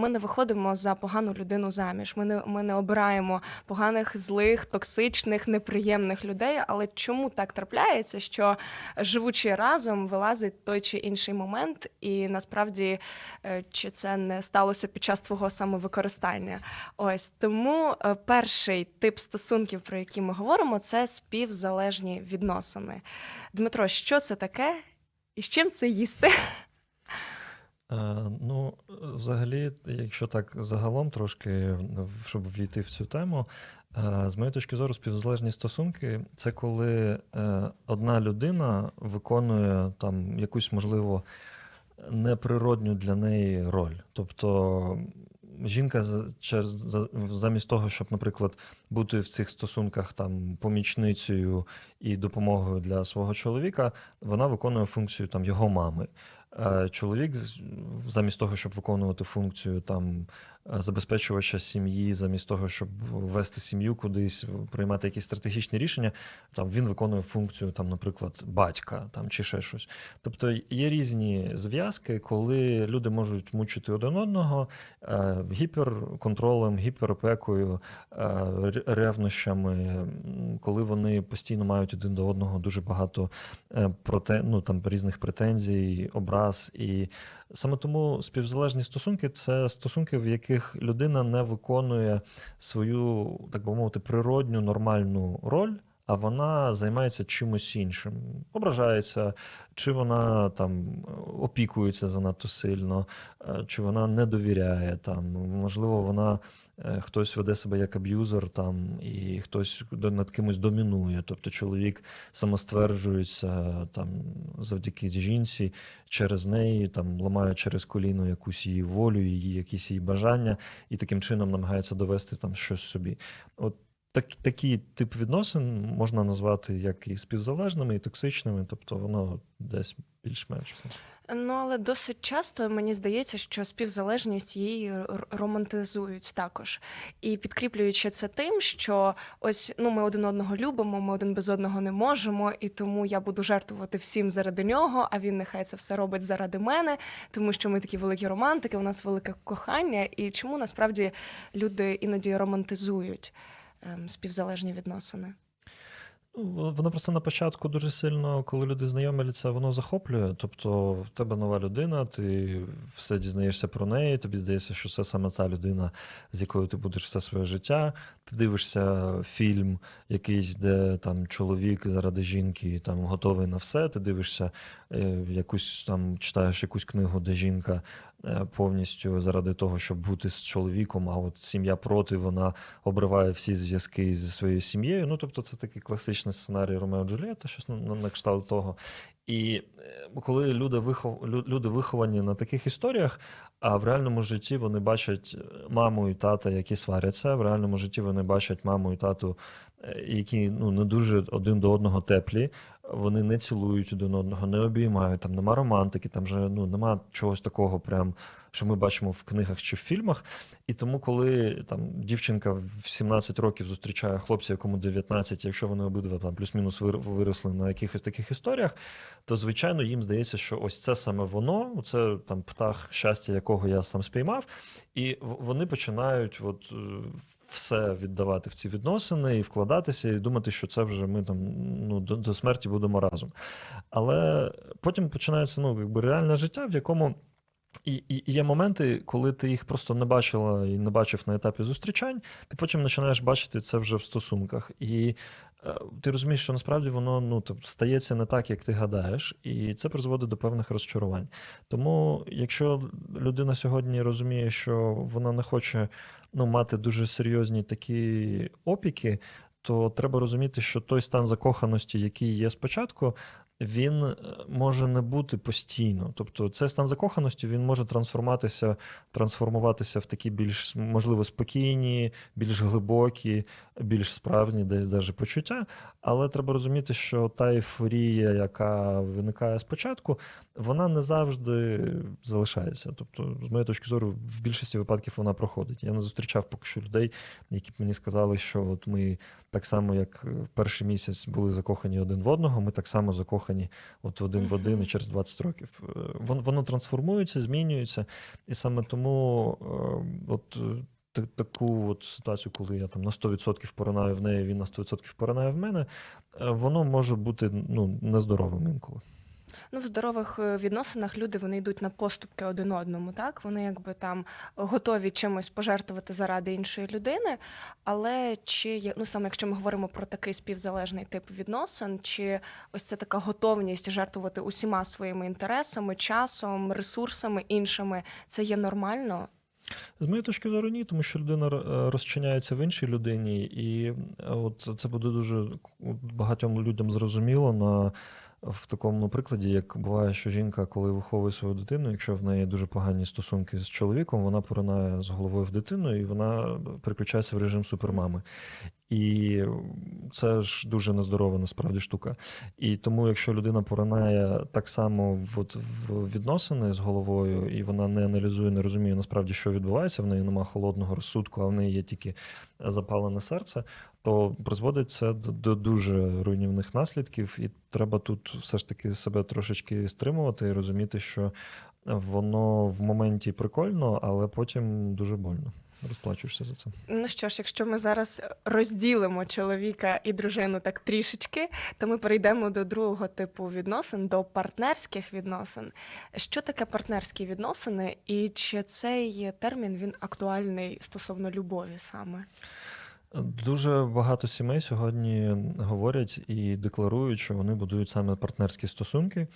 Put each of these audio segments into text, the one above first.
ми не виходимо за погану людину заміж. Ми не, ми не обираємо поганих, злих, токсичних, неприємних людей. Але чому так трапляється, що живучи разом, вилазить той чи інший момент, і насправді е, чи це не сталося під час твого самовикористання? Ось тому е, перший тип стосунків, про які ми говоримо, це співзалежні відносини. Дмитро, що це таке і з чим це їсти? Е, Ну, взагалі, якщо так загалом трошки, щоб ввійти в цю тему, е, з моєї точки зору, співзалежні стосунки це коли е, одна людина виконує там якусь, можливо, неприродню для неї роль. Тобто жінка замість того, щоб, наприклад, бути в цих стосунках там помічницею і допомогою для свого чоловіка, вона виконує функцію там його мами. Е, Чоловік, замість того, щоб виконувати функцію там забезпечувача сім'ї, замість того, щоб вести сім'ю кудись, приймати якісь стратегічні рішення, там він виконує функцію, там, наприклад, батька там чи ще щось. Тобто є різні зв'язки, коли люди можуть мучити один одного е, гіперконтролем, гіперопекою, е, ревнощами, коли вони постійно мають один до одного дуже багато е, проте, ну, там, різних претензій, образ. І саме тому співзалежні стосунки це стосунки, в яких людина не виконує свою, так би мовити, природню нормальну роль. А вона займається чимось іншим, ображається, чи вона там опікується занадто сильно, е, чи вона не довіряє там. Можливо, вона е, хтось веде себе як аб'юзер там, і хтось над кимось домінує. Тобто чоловік самостверджується там завдяки жінці, через неї там ламає через коліно якусь її волю, її якісь її бажання, і таким чином намагається довести там щось собі. От так, такий тип відносин можна назвати як і співзалежними, і токсичними, тобто воно десь більш-менш все. Ну, але досить часто мені здається, що співзалежність її романтизують також. І підкріплюючи це тим, що ось ну ми один одного любимо, ми один без одного не можемо, і тому я буду жертвувати всім заради нього, а він нехай це все робить заради мене, тому що ми такі великі романтики, у нас велике кохання. І чому насправді люди іноді романтизують співзалежні відносини? Ну, воно просто на початку дуже сильно, коли люди знайомляться, воно захоплює. Тобто, в тебе нова людина, ти все дізнаєшся про неї, тобі здається, що це саме та людина, з якою ти будеш все своє життя. Ти дивишся фільм якийсь, де там чоловік заради жінки там готовий на все. Ти дивишся е, якусь там, читаєш якусь книгу, де жінка повністю заради того, щоб бути з чоловіком, а от сім'я проти, вона обриває всі зв'язки зі своєю сім'єю. Ну, тобто, це такий класичний сценарій Ромео Джульєта, щось на, на, кшталт того. І е, коли люди, вихов, люди виховані на таких історіях, а в реальному житті вони бачать е, маму і тата, які сваряться, в реальному житті вони бачать маму і тату, е, які ну, не дуже один до одного теплі, вони не цілують один одного, не обіймають, там нема романтики, там же ну, нема чогось такого, прям, що ми бачимо в книгах чи в фільмах. І тому, коли там дівчинка в 17 років зустрічає хлопця, якому 19, якщо вони обидва там плюс-мінус виросли на якихось таких історіях, то звичайно їм здається, що ось це саме воно, це там птах щастя, якого я сам спіймав, і вони починають от, е, все віддавати в ці відносини і вкладатися, і думати, що це вже ми там ну, до, до смерті будемо разом. Але потім починається ну, якби реальне життя, в якому. І, і і є моменти, коли ти їх просто не бачила і не бачив на етапі зустрічань, ти потім починаєш бачити це вже в стосунках. І е, ти розумієш, що насправді воно ну, тобто, стається не так, як ти гадаєш, і це призводить до певних розчарувань. Тому, якщо людина сьогодні розуміє, що вона не хоче ну, мати дуже серйозні такі опіки, то треба розуміти, що той стан закоханості, який є спочатку, він е, може не бути постійно. Тобто, цей стан закоханості він може трансформуватися, трансформуватися в такі більш можливо спокійні, більш глибокі, більш справжні, десь даже почуття. Але треба розуміти, що та ейфорія, яка виникає спочатку, вона не завжди залишається. Тобто, з моєї точки зору, в більшості випадків вона проходить. Я не зустрічав поки що людей, які б мені сказали, що от ми так само, як перший місяць були закохані один в одного, ми так само закохані закохані от в один в один і через 20 років. Е, Воно, воно трансформується, змінюється, і саме тому е, от. е, Таку от ситуацію, коли я там на 100% поринаю в неї, він на 100% поринає в мене, воно може бути ну, нездоровим інколи. Ну, в здорових е, відносинах люди вони йдуть на поступки один одному, так? Вони якби там готові чимось пожертвувати заради іншої людини. Але чи є, ну саме якщо ми говоримо про такий співзалежний тип відносин, чи ось це така готовність жертвувати усіма своїми інтересами, часом, ресурсами іншими, це є нормально? З моєї точки зору, ні, тому що людина е, розчиняється в іншій людині, і е, от це буде дуже багатьом людям зрозуміло на в такому прикладі, як буває, що жінка, коли виховує свою дитину, якщо в неї дуже погані стосунки з чоловіком, вона поринає з головою в дитину і вона переключається в режим супермами. І це ж дуже нездорова насправді штука. І тому, якщо людина поринає так само в, в відносини з головою, і вона не аналізує, не розуміє насправді, що відбувається, в неї немає холодного розсудку, а в неї є тільки запалене серце, то призводить це до, до дуже руйнівних наслідків, і треба тут все ж таки себе трошечки стримувати і розуміти, що воно в моменті прикольно, але потім дуже больно. Розплачуєшся за це. Ну що ж, якщо ми зараз розділимо чоловіка і дружину так трішечки, то ми перейдемо до другого типу відносин, до партнерських відносин. Що таке партнерські відносини, і чи цей термін він актуальний стосовно любові саме? Дуже багато сімей сьогодні говорять і декларують, що вони будують саме партнерські стосунки.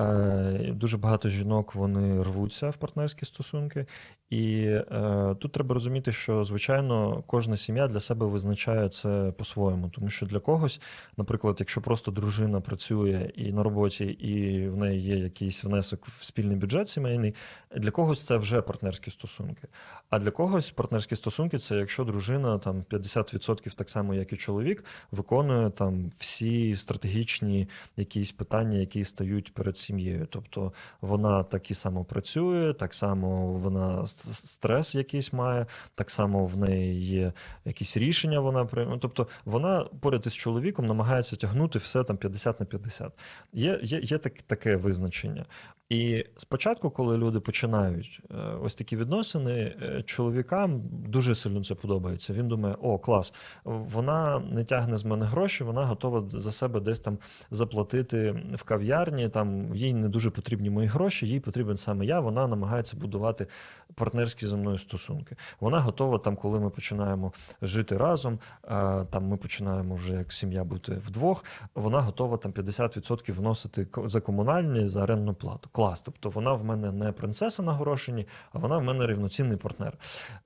Е, Дуже багато жінок вони рвуться в партнерські стосунки, і е, тут треба розуміти, що звичайно кожна сім'я для себе визначає це по-своєму, тому що для когось, наприклад, якщо просто дружина працює і на роботі, і в неї є якийсь внесок в спільний бюджет сімейний, для когось це вже партнерські стосунки. А для когось партнерські стосунки це якщо дружина там 50% так само, як і чоловік, виконує там всі стратегічні якісь питання, які стають перед сім'єю. Тобто вона так і само працює, так само вона стрес якийсь має, так само в неї є якісь рішення. Вона приймає. Тобто вона поряд із чоловіком намагається тягнути все там 50 на 50. Є, є, є так, таке визначення. І спочатку, коли люди починають е, ось такі відносини, е, чоловікам дуже сильно це подобається. Він думає: о, клас, вона не тягне з мене гроші, вона готова за себе десь там заплатити в кав'ярні. Там їй не дуже потрібні мої гроші, їй потрібен саме я. Вона намагається будувати партнерські зі мною стосунки. Вона готова там, коли ми починаємо жити разом, е, там ми починаємо вже як сім'я бути вдвох. Вона готова там 50% вносити за комунальні за орендну плату. Клас. Тобто вона в мене не принцеса на горошині, а вона в мене рівноцінний партнер.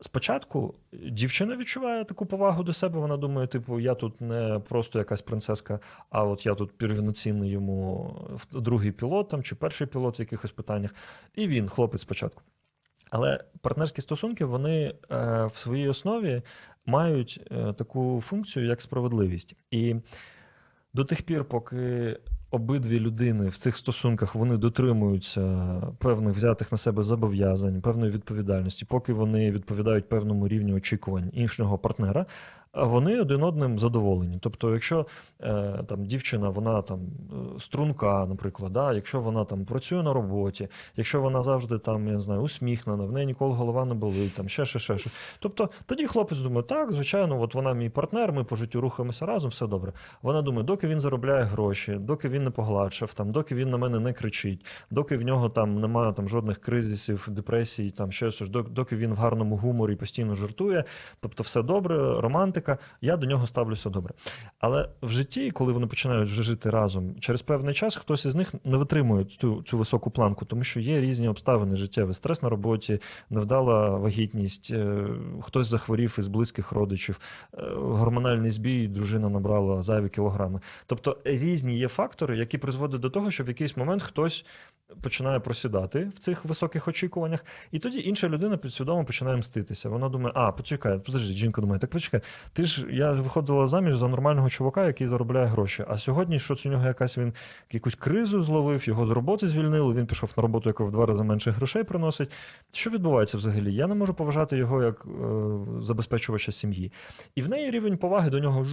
Спочатку дівчина відчуває таку повагу до себе. Вона думає, типу, я тут не просто якась принцеска, а от я тут рівноцінний йому другий пілот там чи перший пілот в якихось питаннях. І він, хлопець, спочатку. Але партнерські стосунки вони е, в своїй основі мають е, таку функцію, як справедливість. І до тих пір, поки обидві людини в цих стосунках вони дотримуються певних взятих на себе зобов'язань, певної відповідальності, поки вони відповідають певному рівню очікувань іншого партнера, вони один одним задоволені. Тобто, якщо е, там дівчина, вона там е, струнка, наприклад, да, якщо вона там працює на роботі, якщо вона завжди там, я не знаю, усміхнена, в неї ніколи голова не болить, там ще, ще, ще, ще. Тобто тоді хлопець думає, так, звичайно, от вона мій партнер, ми по життю рухаємося разом, все добре. Вона думає, доки він заробляє гроші, доки він не погладшав, там, доки він на мене не кричить, доки в нього там немає там жодних кризисів, депресій, там ще щось, доки він в гарному гуморі постійно жартує, тобто все добре, романтика, я до нього ставлюся добре. Але в житті, коли вони починають вже жити разом, через певний час хтось із них не витримує цю, цю високу планку, тому що є різні обставини життєві, стрес на роботі, невдала вагітність, е, хтось захворів із близьких родичів, е, гормональний збій, дружина набрала зайві кілограми. Тобто різні є фактори, які призводять до того, що в якийсь момент хтось починає просідати в цих високих очікуваннях, і тоді інша людина підсвідомо починає мститися. Вона думає, а, почекай, подожди, жінка думає, так почекай, Ти ж я виходила заміж за нормального чувака, який заробляє гроші. А сьогодні щось у нього якась він якусь кризу зловив, його з роботи звільнили. Він пішов на роботу, яка в два рази менше грошей приносить. Що відбувається взагалі? Я не можу поважати його як е, забезпечувача сім'ї. І в неї рівень поваги до нього.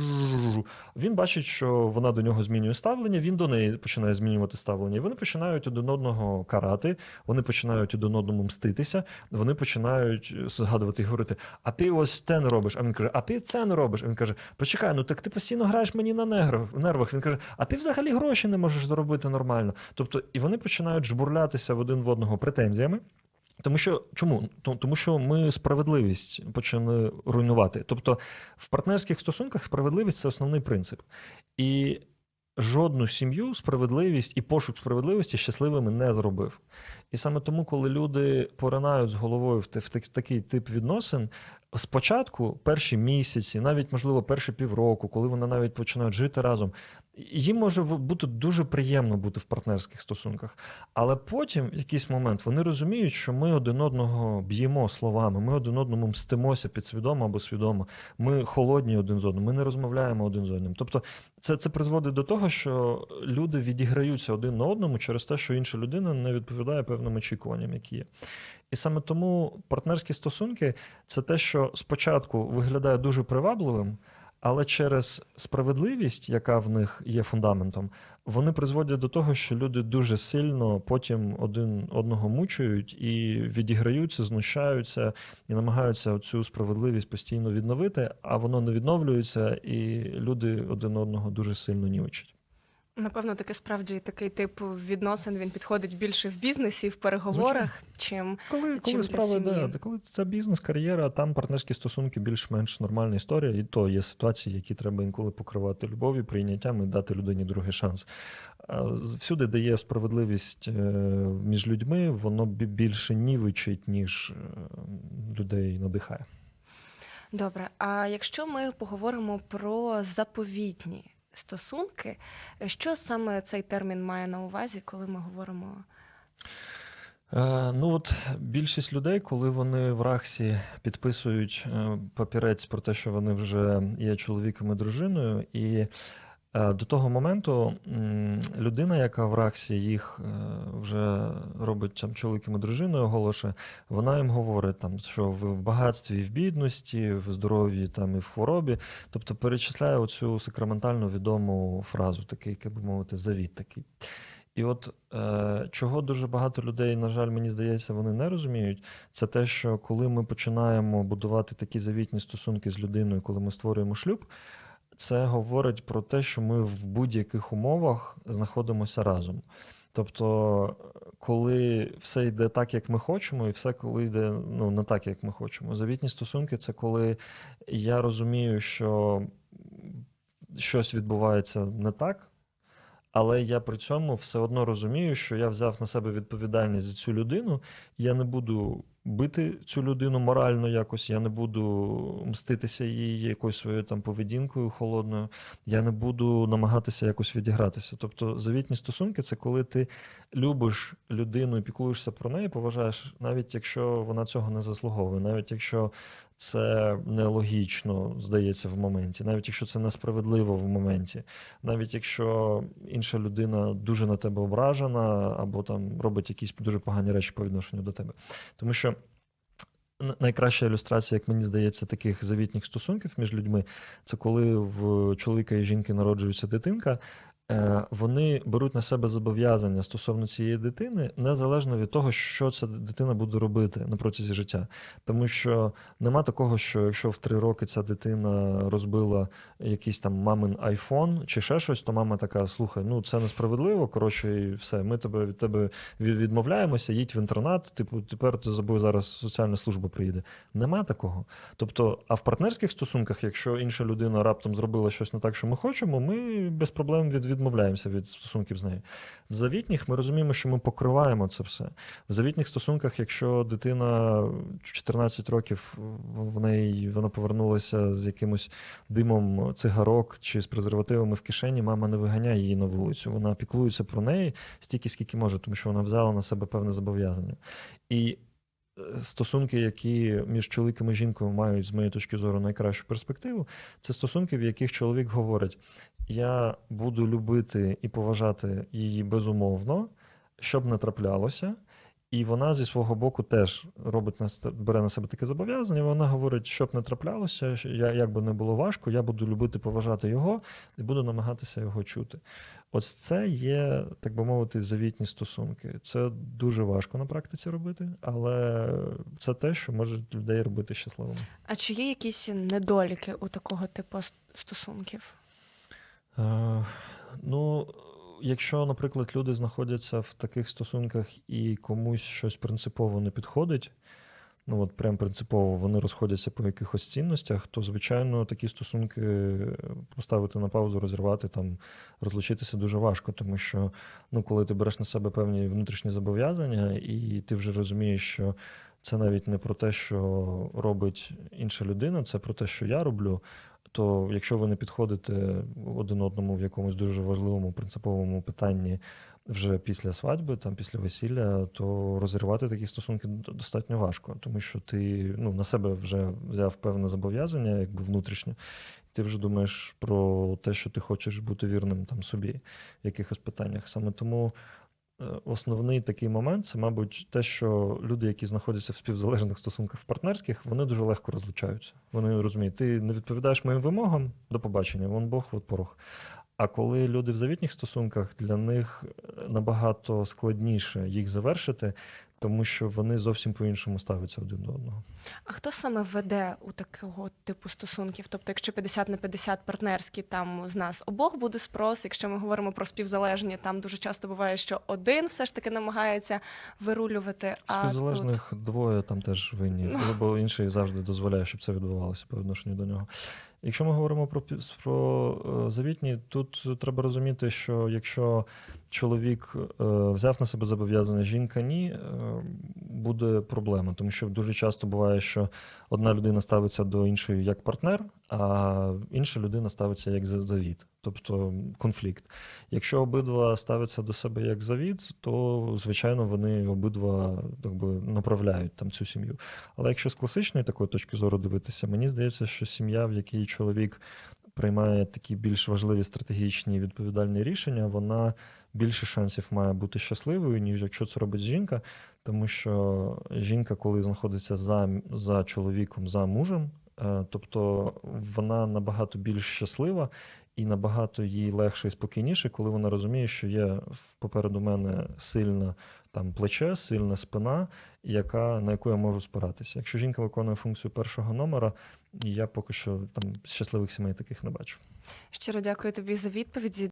Він бачить, що вона до нього змінює ставлення. Він до неї починає змінювати ставлення. І вони починають один одного карати, вони починають один одному мститися. Вони починають згадувати і говорити: а ти ось це не робиш. А він каже: А ти це не робиш. Він каже: Почекай, ну так ти постійно граєш мені на нервах. Він каже: А ти взагалі гроші не можеш заробити нормально. Тобто, і вони починають жбурлятися в один в одного претензіями. Тому що чому? Тому що ми справедливість почали руйнувати. Тобто, в партнерських стосунках справедливість це основний принцип. І жодну сім'ю справедливість і пошук справедливості щасливими не зробив. І саме тому, коли люди поринають з головою в, в в такий тип відносин, спочатку, перші місяці, навіть можливо, перші півроку, коли вони навіть починають жити разом, їм може бути дуже приємно бути в партнерських стосунках. Але потім, в якийсь момент, вони розуміють, що ми один одного б'ємо словами, ми один одному мстимося підсвідомо або свідомо. Ми холодні один з одним, ми не розмовляємо один з одним. Тобто, це, це призводить до того, що люди відіграються один на одному через те, що інша людина не відповідає певним очікуванням, які є. І саме тому партнерські стосунки це те, що спочатку виглядає дуже привабливим, але через справедливість, яка в них є фундаментом, вони призводять до того, що люди дуже сильно потім один одного мучують і відіграються, знущаються і намагаються цю справедливість постійно відновити, а воно не відновлюється, і люди один одного дуже сильно нівчать. Напевно, таки справді такий тип відносин він підходить більше в бізнесі, в переговорах, чим Коли, Чим коли сім'ї? йде, коли це бізнес, кар'єра, там партнерські стосунки більш-менш нормальна історія, і то є ситуації, які треба інколи покривати любов'ю, прийняттям і дати людині другий шанс. Всюди, де є справедливість е, між людьми, воно більше нівичить, ніж е, людей надихає. Добре. А якщо ми поговоримо про заповітні стосунки, що саме цей термін має на увазі, коли ми говоримо? Е, ну от більшість людей, коли вони в Рахсі підписують е, папірець про те, що вони вже є чоловіком і дружиною, і до того моменту людина, яка в Рахсі їх е, вже робить там чоловіком і дружиною, оголошує, вона їм говорить, там, що ви в багатстві і в бідності, в здоров'ї там, і в хворобі. Тобто перечисляє оцю сакраментальну відому фразу, такий, як би мовити, завіт такий. І от е, чого дуже багато людей, на жаль, мені здається, вони не розуміють, це те, що коли ми починаємо будувати такі завітні стосунки з людиною, коли ми створюємо шлюб, це говорить про те, що ми в будь-яких умовах знаходимося разом. Тобто, коли все йде так, як ми хочемо, і все коли йде ну, не так, як ми хочемо. Завітні стосунки це коли я розумію, що щось відбувається не так. Але я при цьому все одно розумію, що я взяв на себе відповідальність за цю людину. Я не буду бити цю людину морально якось, я не буду мститися їй якоюсь своєю там поведінкою холодною, я не буду намагатися якось відігратися. Тобто завітні стосунки це коли ти любиш людину і піклуєшся про неї, поважаєш, навіть якщо вона цього не заслуговує, навіть якщо це нелогічно здається в моменті, навіть якщо це несправедливо в моменті, навіть якщо інша людина дуже на тебе ображена, або там робить якісь дуже погані речі по відношенню до тебе. Тому що найкраща ілюстрація, як мені здається, таких завітніх стосунків між людьми, це коли в чоловіка і жінки народжується дитинка. Е, Вони беруть на себе зобов'язання стосовно цієї дитини, незалежно від того, що ця дитина буде робити на протязі життя. Тому що нема такого, що якщо в три роки ця дитина розбила якийсь там мамин айфон чи ще щось, то мама така: слухай, ну це несправедливо. Коротше, і все, ми тебе від тебе відмовляємося, їдь в інтернат. Типу, тепер за тобою зараз соціальна служба приїде. Нема такого. Тобто, а в партнерських стосунках, якщо інша людина раптом зробила щось не так, що ми хочемо, ми без проблем від, відмовляємося від стосунків з нею. В завітніх ми розуміємо, що ми покриваємо це все. В завітніх стосунках, якщо дитина 14 років в неї вона повернулася з якимось димом цигарок чи з презервативами в кишені, мама не виганяє її на вулицю. Вона піклується про неї стільки, скільки може, тому що вона взяла на себе певне зобов'язання. І стосунки, які між чоловіком і жінкою мають, з моєї точки зору, найкращу перспективу, це стосунки, в яких чоловік говорить: я буду любити і поважати її безумовно, щоб не траплялося. І вона зі свого боку теж робить бере на себе таке зобов'язання. Вона говорить, щоб не траплялося, я як би не було важко, я буду любити, поважати його і буду намагатися його чути. Ось це є, так би мовити, завітні стосунки. Це дуже важко на практиці робити, але це те, що може людей робити щасливими. А чи є якісь недоліки у такого типу стосунків? Е, ну, якщо, наприклад, люди знаходяться в таких стосунках і комусь щось принципово не підходить, ну от прям принципово вони розходяться по якихось цінностях, то звичайно такі стосунки поставити на паузу, розірвати там, розлучитися дуже важко, тому що ну, коли ти береш на себе певні внутрішні зобов'язання, і ти вже розумієш, що це навіть не про те, що робить інша людина, це про те, що я роблю. То якщо ви не підходите один одному в якомусь дуже важливому принциповому питанні вже після свадьби, там після весілля, то розірвати такі стосунки достатньо важко, тому що ти ну, на себе вже взяв певне зобов'язання, якби внутрішнє. Ти вже думаєш про те, що ти хочеш бути вірним там собі в якихось питаннях. Саме тому основний такий момент це, мабуть, те, що люди, які знаходяться в співзалежних стосунках в партнерських, вони дуже легко розлучаються. Вони розуміють, ти не відповідаєш моїм вимогам до побачення, вон Бог, от порох. А коли люди в завітніх стосунках, для них е, набагато складніше їх завершити, тому що вони зовсім по-іншому ставляться один до одного. А хто саме веде у такого типу стосунків? Тобто, якщо 50 на 50 партнерські, там з нас обох буде спрос. Якщо ми говоримо про співзалежні, там дуже часто буває, що один все ж таки намагається вирулювати. А тут... співзалежних двоє там теж винні, Ну. бо інший завжди дозволяє, щоб це відбувалося по відношенню до нього. Якщо ми говоримо про, про е, завітні, тут треба розуміти, що якщо чоловік е, взяв на себе зобов'язання, жінка ні, е, буде проблема, тому що дуже часто буває, що одна людина ставиться до іншої як партнер, а інша людина ставиться як за- завіт, тобто конфлікт. Якщо обидва ставляться до себе як завід, то звичайно вони обидва якби, направляють там цю сім'ю. Але якщо з класичної такої точки зору дивитися, мені здається, що сім'я, в якій чоловік приймає такі більш важливі стратегічні відповідальні рішення, вона більше шансів має бути щасливою, ніж якщо це робить жінка. Тому що жінка, коли знаходиться за, за чоловіком, за мужем, е, тобто вона набагато більш щаслива і набагато їй легше і спокійніше, коли вона розуміє, що є попереду мене сильне там плече, сильна спина, яка, на яку я можу спиратися. Якщо жінка виконує функцію першого номера, я поки що там щасливих сімей таких не бачу. Щиро дякую тобі за відповіді.